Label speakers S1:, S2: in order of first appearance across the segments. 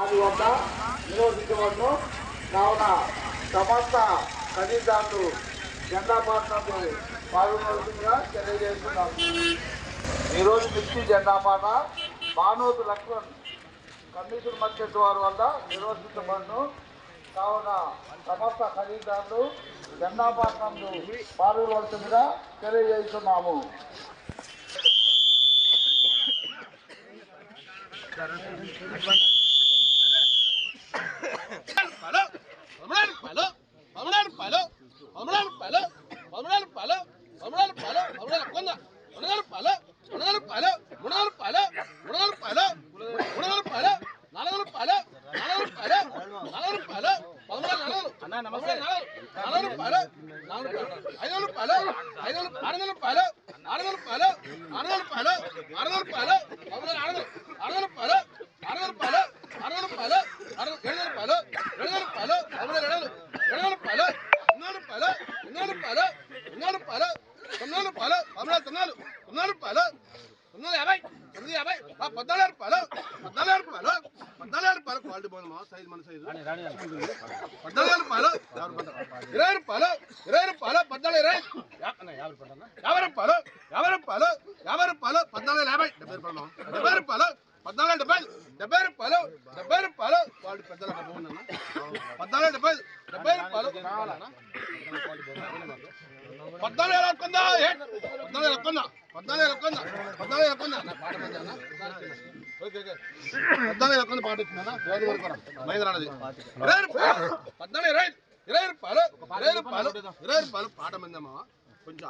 S1: దాని వద్ద కావున సమస్త ఖరీదారులు జెండా పాటకు పాల్గొనవలసిందిగా తెలియజేస్తున్నాం ఈరోజు మిర్చి జెండా పాట మానోతు లక్ష్మణ్ కమిషన్ మార్కెట్ వారి వల్ల నిర్వహించబడును. కావున సమస్త ఖరీదారులు జెండా పాటను పాల్గొనవలసిందిగా తెలియజేస్తున్నాము.
S2: palo, vamos a dar palo, vamos a dar palo, vamos a dar palo, vamos a dar palo, vamos a dar palo, vamos a dar cuenta, vamos a dar palo, vamos a dar palo, vamos a dar palo, vamos a dar palo, vamos a dar palo, நாலு பல நாலு பல நாலு பல பதினாறு நாலு அண்ணா நமஸ்தே நாலு பல நாலு ஐநூறு பல ஐநூறு அறுநூறு பல அறுநூறு பல அறுநூறு பல அறுநூறு பல பதினாறு அறுநூறு பல పాలు ఎన్నోడు పాలు ఎన్నోడు పాలు తొమ్మిది పాలు పదమూడు తొమ్మిది తొమ్మిది పాలు తొమ్మిది యాభై తొమ్మిది యాభై ఆ పద్నాలుగు పాలు పద్నాలుగు పాలు పద్నాలుగు పాలు క్వాలిటీ బాగుంది సైజ్ మన సైజు పద్నాలుగు పాలు ఇరవై రూపాయలు ఇరవై రూపాయలు పద్నాలుగు ఇరవై యాభై రూపాయలు యాభై రూపాయలు యాభై రూపాయలు పద్నాలుగు యాభై డెబ్బై రూపాయలు డెబ్బై రూపాయలు పద్నాలుగు డెబ్బై డెబ్బై రూపాయలు డెబ్బై రూపాయలు వాళ్ళు పెద్దల పద్నాలుగు డెబ్బై డెబ్బై రూపాయలు పద్నాలుగు వేల కొందా పద్నాలుగు వేల కొందా పద్నాలుగు వేల కొందా పద్నాలుగు వేల కొందా పద్నాలుగు వేల కొందా పాట ఇచ్చిందన్న పేరు ఇరవై రూపాయలు. ఇరవై రూపాయలు. ఇరవై రూపాయలు. ఇరవై రూపాయలు. పాట మందమ్మా కొంచెం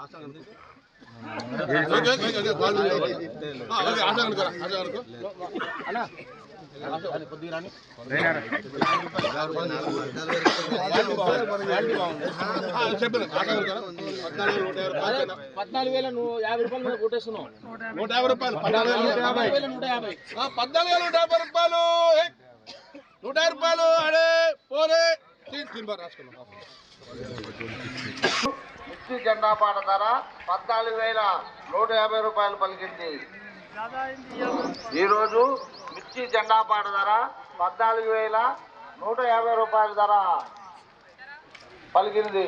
S2: పద్నాలుగు
S3: వేల నువ్వు యాభై రూపాయలు మీద కొట్టేస్తున్నావు
S2: నూట యాభై రూపాయలు పద్నాలుగు వేల నూట యాభై
S3: నూట యాభై
S2: పద్నాలుగు వేల నూట యాభై రూపాయలు నూట యాభై రూపాయలు అడే పోరే తీన్ తీన్ రాసుకున్నాం
S1: మిర్చి జెండా పాట ధర పద్నాలుగు వేల నూట యాభై రూపాయలు పలికింది. ఈరోజు మిర్చి జెండా పాట ధర పద్నాలుగు వేల నూట యాభై రూపాయల ధర పలికింది.